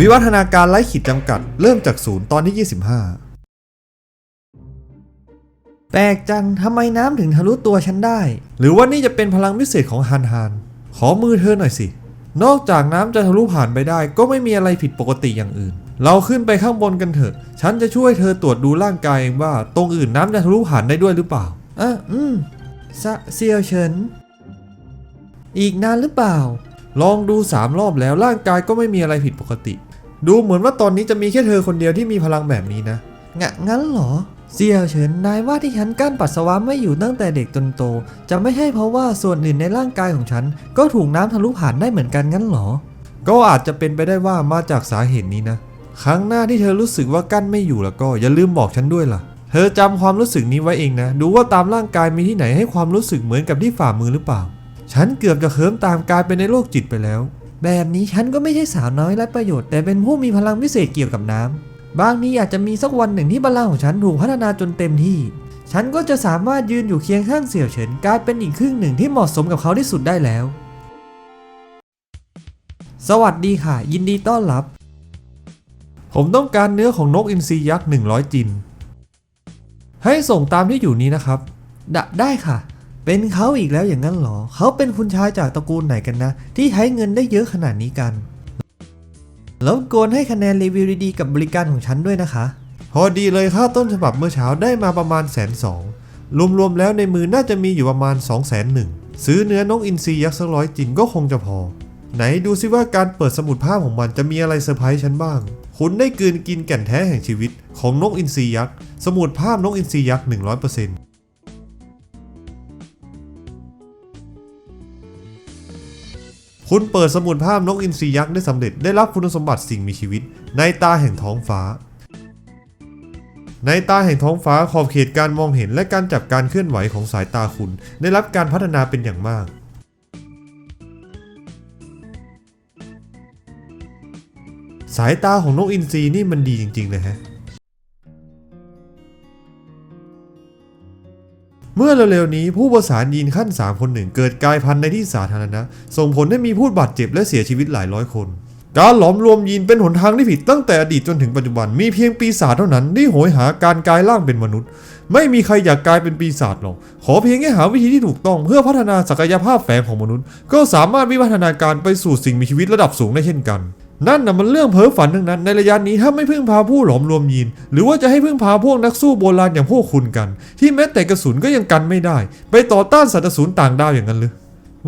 วิวัฒนาการไร้ขีดจำกัด เริ่มจากศูนย์ตอนที่ 25 แปลกจังทำไมน้ำถึงทะลุตัวฉันได้ หรือว่านี่จะเป็นพลังพิเศษของฮันฮันขอมือเธอหน่อยสิ นอกจากน้ำจะทะลุผ่านไปได้ ก็ไม่มีอะไรผิดปกติอย่างอื่น เราขึ้นไปข้างบนกันเถอะ ฉันจะช่วยเธอตรวจดูร่างกายเองว่า ตรงอื่นน้ำจะทะลุผ่านได้ด้วยหรือเปล่าอะอืมซะเซียวเฉินอีกนานหรือเปล่า ลองดูสามรอบแล้วร่างกายก็ไม่มีอะไรผิดปกติ ดูเหมือนว่าตอนนี้จะมีแค่เธอคนเดียวที่มีพลังแบบนี้นะงะงั้นเหรอ เสี่ยวเฉินนายว่าที่ฉันกั้นปัสสาวะไม่อยู่ตั้งแต่เด็กจนโต จะไม่ใช่เพราะว่าส่วนอื่นในร่างกายของฉัน ก็ถูกน้ำทะลุผ่านได้เหมือนกันงั้นเหรอ ก็อาจจะเป็นไปได้ว่ามาจากสาเหตุนี้นะ ครั้งหน้าที่เธอรู้สึกว่ากั้นไม่อยู่แล้วก็อย่าลืมบอกฉันด้วยล่ะ เธอจำความรู้สึกนี้ไว้เองนะ ดูว่าตามร่างกายมีที่ไหนให้ความรู้สึกเหมือนกับที่ฝ่ามือหรือเปล่า ฉันเกือบจะเคิมตามกลายเป็นในโรคจิตไปแล้ว แบบนี้ฉันก็ไม่ใช่สาวน้อยไร้ประโยชน์แต่เป็นผู้มีพลังพิเศษเกี่ยวกับน้ำบางทีอาจจะมีสักวันหนึ่งที่พลังของฉันถูกพัฒนาจนเต็มที่ ฉันก็จะสามารถยืนอยู่เคียงข้างเสี่ยวเฉินกลายเป็นอีกครึ่งหนึ่งที่เหมาะสมกับเขาที่สุดได้แล้ว สวัสดีค่ะ ยินดีต้อนรับ ผมต้องการเนื้อของนกอินทรียักษ์100จิน ให้ส่งตามที่อยู่นี้นะครับดได้ค่ะ เป็นเขาอีกแล้วอย่างนั้นเหรอ เขาเป็นคุณชายจากตระกูลไหนกันนะ ที่ใช้เงินได้เยอะขนาดนี้กันแล้วกวนให้คะแนนรีวิวดีๆกับบริการของฉันด้วยนะคะ พอดีเลยค่าต้นฉบับเมื่อเช้าได้มาประมาณแสนสองรวมๆแล้วในมือน่าจะมีอยู่ประมาณ2 0 0 0 0 0 0ซื้อเนื้อนกอินทรียักษ์สักร้อยจินก็คงจะพอ ไหนดูซิว่าการเปิดสมุดภาพของมันจะมีอะไรเซอร์ไพรส์ฉันบ้าง คุณได้กืนกินแก่นแท้แห่งชีวิตของนกอินทรียักษ์สมุดภาพนกอินทรียักษ์100% คุณเปิดสมุดภาพนกอินทรียักษ์ได้สำเร็จได้รับคุณสมบัติสิ่งมีชีวิต ในตาแห่งท้องฟ้า ในตาแห่งท้องฟ้าขอบเขตการมองเห็นและการจับการเคลื่อนไหวของสายตาคุณ ได้รับการพัฒนาเป็นอย่างมากสายตาของนกอินทรีนี่มันดีจริงๆเลยฮะ เมื่อเร็วๆนี้ผู้ประสานยีนขั้น 3 คนหนึ่ง เกิดกลายพันธุ์ในที่สาธารณะ ส่งผลให้มีผู้บาดเจ็บและเสียชีวิตหลายร้อยคน การหลอมรวมยีนเป็นหนทางที่ผิดตั้งแต่อดีตจนถึงปัจจุบันมีเพียงปีศาจเท่านั้นที่โหยหาการกลายร่างเป็นมนุษย์ ไม่มีใครอยากกลายเป็นปีศาจหรอกขอเพียงแค่หาวิธีที่ถูกต้องเพื่อพัฒนาศักยภาพแฝงของมนุษย์ ก็สามารถวิวัฒนาการไปสู่สิ่งมีชีวิตระดับสูงได้เช่นกัน นั่นน่ะมันเรื่องเพ้อฝันทั้งนั้น ในระยะนี้ถ้าไม่พึ่งพาผู้หลอมรวมยีน หรือว่าจะให้พึ่งพาพวกนักสู้โบราณอย่างพวกคุณกัน ที่แม้แต่กระสุนก็ยังกันไม่ได้ ไปต่อต้านสัตว์สูรต่างดาวอย่างนั้นหรือ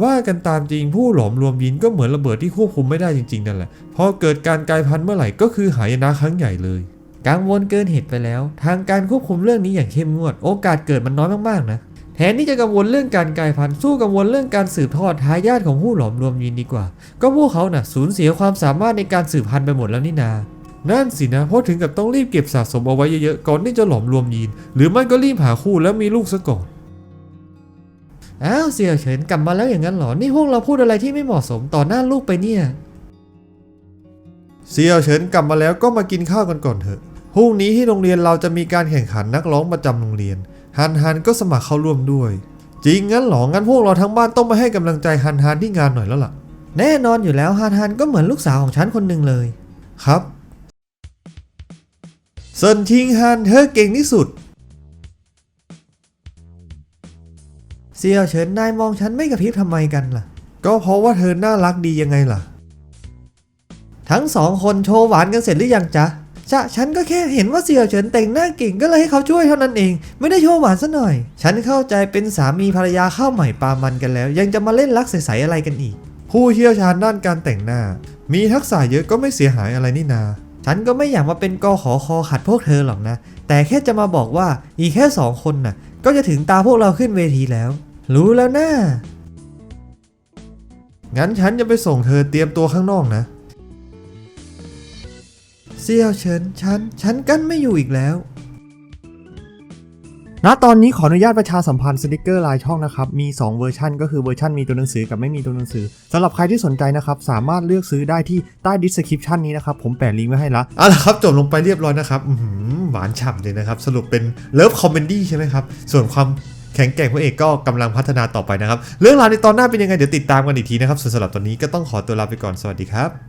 ว่ากันตามจริงผู้หลอมรวมยีนก็เหมือนระเบิดที่ควบคุมไม่ได้จริงๆนั่นแหละพอเกิดการกลายพันธุ์เมื่อไหร่ก็คือหายนะครั้งใหญ่เลยกังวลเกินเหตุไปแล้ว ทางการควบคุมเรื่องนี้อย่างเข้มงวด โอกาสเกิดมันน้อยมากๆนะ แทนที่จะกังวลเรื่องการกลายพันธุ์สู้กังวลเรื่องการสืบทอดทายาทของผู้หลอมรวมยีนดีกว่า ก็พวกเขาน่ะสูญเสียความสามารถในการสืบพันธุ์ไปหมดแล้วนี่นานั่นสินะเพราะถึงกับต้องรีบเก็บสะสมเอาไว้เยอะๆก่อนที่จะหลอมรวมยีน หรือไม่ก็รีบหาคู่แล้วมีลูกซะก่อนอ้าวเสี่ยวเฉินกลับมาแล้วอย่างนั้นเหรอ นี่พวกเราพูดอะไรที่ไม่เหมาะสมต่อหน้าลูกไปเนี่ยเสี่ยวเฉินกลับมาแล้วก็มากินข้าวกันก่อนเถอะพรุ่งนี้ที่โรงเรียนเราจะมีการแข่งขันนักร้องประจำโรงเรียน ฮันฮันก็สมัครเข้าร่วมด้วย จริงงั้นหรองั้นพวกเราทั้งบ้านต้องไปให้กำลังใจฮันฮันที่งานหน่อยแล้วล่ะ แน่นอนอยู่แล้วฮันฮันก็เหมือนลูกสาวของฉันคนหนึ่งเลย ครับเซินทิงฮันเธอเก่งที่สุดเสี่ยวเฉินนายมองฉันไม่กระพริบทำไมกันล่ะ ก็เพราะว่าเธอน่ารักดียังไงล่ะ ทั้งสองคนโชว์หวานกันเสร็จหรือยังจ๊ะ จะฉันก็แค่เห็นว่าเสี่ยวเฉินแต่งหน้าเก่งก็เลยให้เขาช่วยเท่านั้นเอง ไม่ได้โชว์หวานซะหน่อย ฉันเข้าใจเป็นสามีภรรยาข้าวใหม่ปามันกันแล้ว ยังจะมาเล่นรักใสๆอะไรกันอีก ผู้เชี่ยวชาญด้านการแต่งหน้า มีทักษะเยอะก็ไม่เสียหายอะไรนี่นา ฉันก็ไม่อยากมาเป็นกอขอคอขัดพวกเธอหรอกนะ แต่แค่จะมาบอกว่าอีกแค่สองคนน่ะ ก็จะถึงตาพวกเราขึ้นเวทีแล้ว รู้แล้วนะงั้นฉันจะไปส่งเธอเตรียมตัวข้างนอกนะ เสี่ยวเฉินฉันฉันกั้นไม่อยู่อีกแล้ว ณตอนนี้ขออนุญาตประชาสัมพันธ์สติกเกอร์ลายช่องนะครับ มี 2 เวอร์ชันก็คือเวอร์ชันมีตัวหนังสือกับไม่มีตัวหนังสือสำหรับใครที่สนใจนะครับ สามารถเลือกซื้อได้ที่ใต้ดิสคริปชันนี้นะครับ ผมแปะลิงก์ไว้ให้ละเอาละครับจบลงไปเรียบร้อยนะครับอื้อหือหวานฉ่ำเลยนะครับ สรุปเป็นเลิฟคอมเมดี้ใช่ไหมครับ ส่วนความแข็งแกร่งพระเอกก็กำลังพัฒนาต่อไปนะครับ เรื่องราวในตอนหน้าเป็นยังไงเดี๋ยวติดตามกันอีกทีนะครับส่วนสำหรับตอนนี้ก็ต้องขอตัวลาไปก่อนสวัสดีครับ